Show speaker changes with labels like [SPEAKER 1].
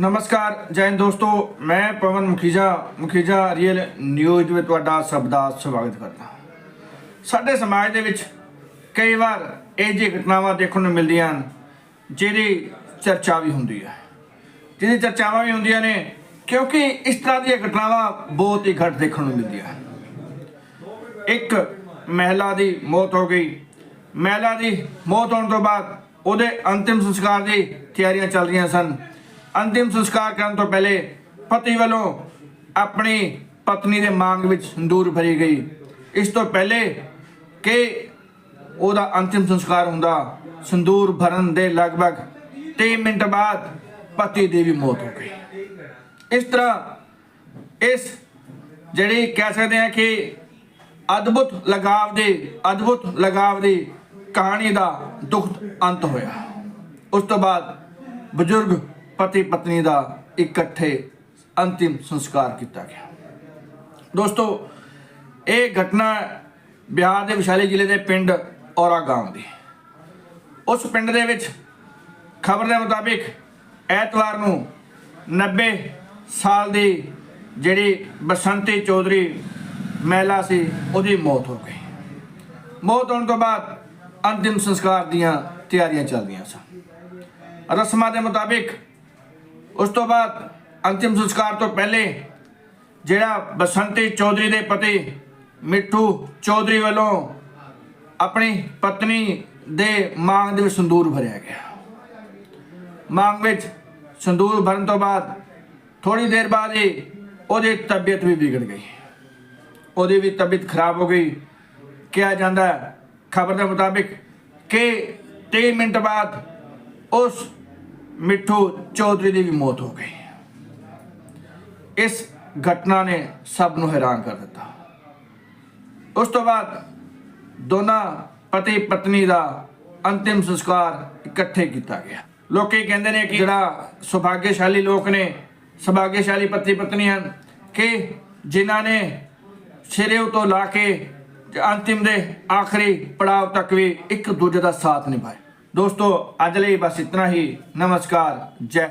[SPEAKER 1] ਨਮਸਕਾਰ, ਜੈ ਦੋਸਤੋ। ਮੈਂ ਪਵਨ ਮੁਖੀਜਾ ਮੁਖੀਜਾ ਰੀਅਲ ਨਿਊਜ਼ ਵਿੱਚ ਤੁਹਾਡਾ ਸਭ ਦਾ ਸਵਾਗਤ ਕਰਦਾ ਸਾਡੇ ਸਮਾਜ ਦੇ ਵਿੱਚ ਕਈ ਵਾਰ ਇਹ ਜਿਹੀ ਘਟਨਾਵਾਂ ਦੇਖਣ ਨੂੰ ਮਿਲਦੀਆਂ ਹਨ, ਜਿਹਦੀ ਚਰਚਾ ਵੀ ਹੁੰਦੀ ਹੈ। ਜਿਹਦੀ ਚਰਚਾਵਾਂ ਵੀ ਹੁੰਦੀਆਂ ਨੇ, ਕਿਉਂਕਿ ਇਸ ਤਰ੍ਹਾਂ ਦੀਆਂ ਘਟਨਾਵਾਂ ਬਹੁਤ ਹੀ ਘੱਟ ਦੇਖਣ ਨੂੰ ਮਿਲਦੀਆਂ ਇੱਕ ਮਹਿਲਾ ਦੀ ਮੌਤ ਹੋ ਗਈ। ਮਹਿਲਾ ਦੀ ਮੌਤ ਹੋਣ ਤੋਂ ਬਾਅਦ ਉਹਦੇ ਅੰਤਿਮ ਸੰਸਕਾਰ ਦੀ ਤਿਆਰੀਆਂ ਚੱਲ ਰਹੀਆਂ ਸਨ। ਅੰਤਿਮ ਸੰਸਕਾਰ ਕਰਨ ਤੋਂ ਪਹਿਲੇ ਪਤੀ ਵੱਲੋਂ ਆਪਣੀ ਪਤਨੀ ਦੇ ਮਾਂਗ ਵਿੱਚ ਸੰਦੂਰ ਭਰੀ ਗਈ। ਇਸ ਤੋਂ ਪਹਿਲੇ ਕਿ ਉਹਦਾ ਅੰਤਿਮ ਸੰਸਕਾਰ ਹੁੰਦਾ, ਸੰਦੂਰ ਭਰਨ ਦੇ ਲਗਭਗ 3 ਮਿੰਟ ਬਾਅਦ ਪਤੀ ਦੀ ਵੀ ਮੌਤ ਹੋ ਗਈ। ਇਸ ਤਰ੍ਹਾਂ ਇਸ ਜਿਹੜੀ ਕਹਿ ਸਕਦੇ ਹਾਂ ਕਿ ਅਦਭੁਤ ਲਗਾਵ ਦੇ, ਅਦਭੁਤ ਲਗਾਵ ਦੀ ਕਹਾਣੀ ਦਾ ਦੁੱਖ ਅੰਤ ਹੋਇਆ। ਉਸ ਤੋਂ ਬਾਅਦ ਬਜ਼ੁਰਗ ਪਤੀ ਪਤਨੀ ਦਾ ਇਕੱਠੇ ਅੰਤਿਮ ਸੰਸਕਾਰ ਕੀਤਾ ਗਿਆ। ਦੋਸਤੋ, ਇਹ ਘਟਨਾ ਬਿਹਾਰ ਦੇ ਵਿਸ਼ਾਲੀ ਜ਼ਿਲ੍ਹੇ ਦੇ ਪਿੰਡ ਔਰਾ ਗਾਂਵ ਦੀ। ਉਸ ਪਿੰਡ ਦੇ ਵਿੱਚ ਖਬਰ ਦੇ ਮੁਤਾਬਿਕ ਐਤਵਾਰ ਨੂੰ 90 ਸਾਲ ਦੀ ਜਿਹੜੀ ਬਸੰਤੀ ਚੌਧਰੀ ਮਹਿਲਾ ਸੀ, ਉਹਦੀ ਮੌਤ ਹੋ ਗਈ। ਮੌਤ ਹੋਣ ਤੋਂ ਬਾਅਦ ਅੰਤਿਮ ਸੰਸਕਾਰ ਦੀਆਂ ਤਿਆਰੀਆਂ ਚੱਲਦੀਆਂ ਸਨ। ਰਸਮਾਂ ਦੇ ਮੁਤਾਬਿਕ ਉਸ ਤੋਂ ਬਾਅਦ ਅੰਤਿਮ ਸੰਸਕਾਰ ਤੋਂ ਪਹਿਲੇ ਜਿਹੜਾ ਬਸੰਤੀ ਚੌਧਰੀ ਦੇ ਪਤੀ ਮਿੱਠੂ ਚੌਧਰੀ ਵੱਲੋਂ ਆਪਣੀ ਪਤਨੀ ਦੇ ਮਾਂਗ ਦੇ ਵਿੱਚ ਸੰਦੂਰ ਭਰਿਆ ਗਿਆ। ਮਾਂਗ ਵਿੱਚ ਸੰਦੂਰ ਭਰਨ ਤੋਂ ਬਾਅਦ ਥੋੜੀ ਦੇਰ ਬਾਅਦ ਹੀ ਉਹਦੀ ਤਬੀਅਤ ਵੀ ਵਿਗੜ ਗਈ। ਉਹਦੀ ਵੀ ਤਬੀਅਤ ਖਰਾਬ ਹੋ ਗਈ। ਕਿਹਾ ਜਾਂਦਾ ਖਬਰ ਦੇ ਮੁਤਾਬਿਕ ਕਿ 3 ਮਿੰਟ ਬਾਅਦ ਉਸ ਮਿੱਠੂ ਚੌਧਰੀ ਦੀ ਵੀ ਮੌਤ ਹੋ ਗਈ। ਇਸ ਘਟਨਾ ਨੇ ਸਭ ਨੂੰ ਹੈਰਾਨ ਕਰ ਦਿੱਤਾ। ਉਸ ਤੋਂ ਬਾਅਦ ਦੋਨਾਂ ਪਤੀ ਪਤਨੀ ਦਾ ਅੰਤਿਮ ਸੰਸਕਾਰ ਇਕੱਠੇ ਕੀਤਾ ਗਿਆ। ਲੋਕੀ ਕਹਿੰਦੇ ਨੇ ਕਿ ਜਿਹੜਾ ਸੁਭਾਗਿਆਸ਼ਾਲੀ ਲੋਕ ਨੇ, ਸੁਭਾਗਿਆਸ਼ਾਲੀ ਪਤੀ ਪਤਨੀ ਹਨ ਕਿ ਜਿਨ੍ਹਾਂ ਨੇ ਸਿਰੇ ਤੋਂ ਲਾ ਕੇ ਅੰਤਿਮ ਦੇ ਆਖਰੀ ਪੜਾਵ ਤੱਕ ਵੀ ਇੱਕ ਦੂਜੇ ਦਾ ਸਾਥ ਨਿਭਾਇਆ। ਦੋਸਤੋ ਅੱਜ ਲਈ ਬਸ ਇਤਨਾ ਹੀ। ਨਮਸਕਾਰ ਜੈ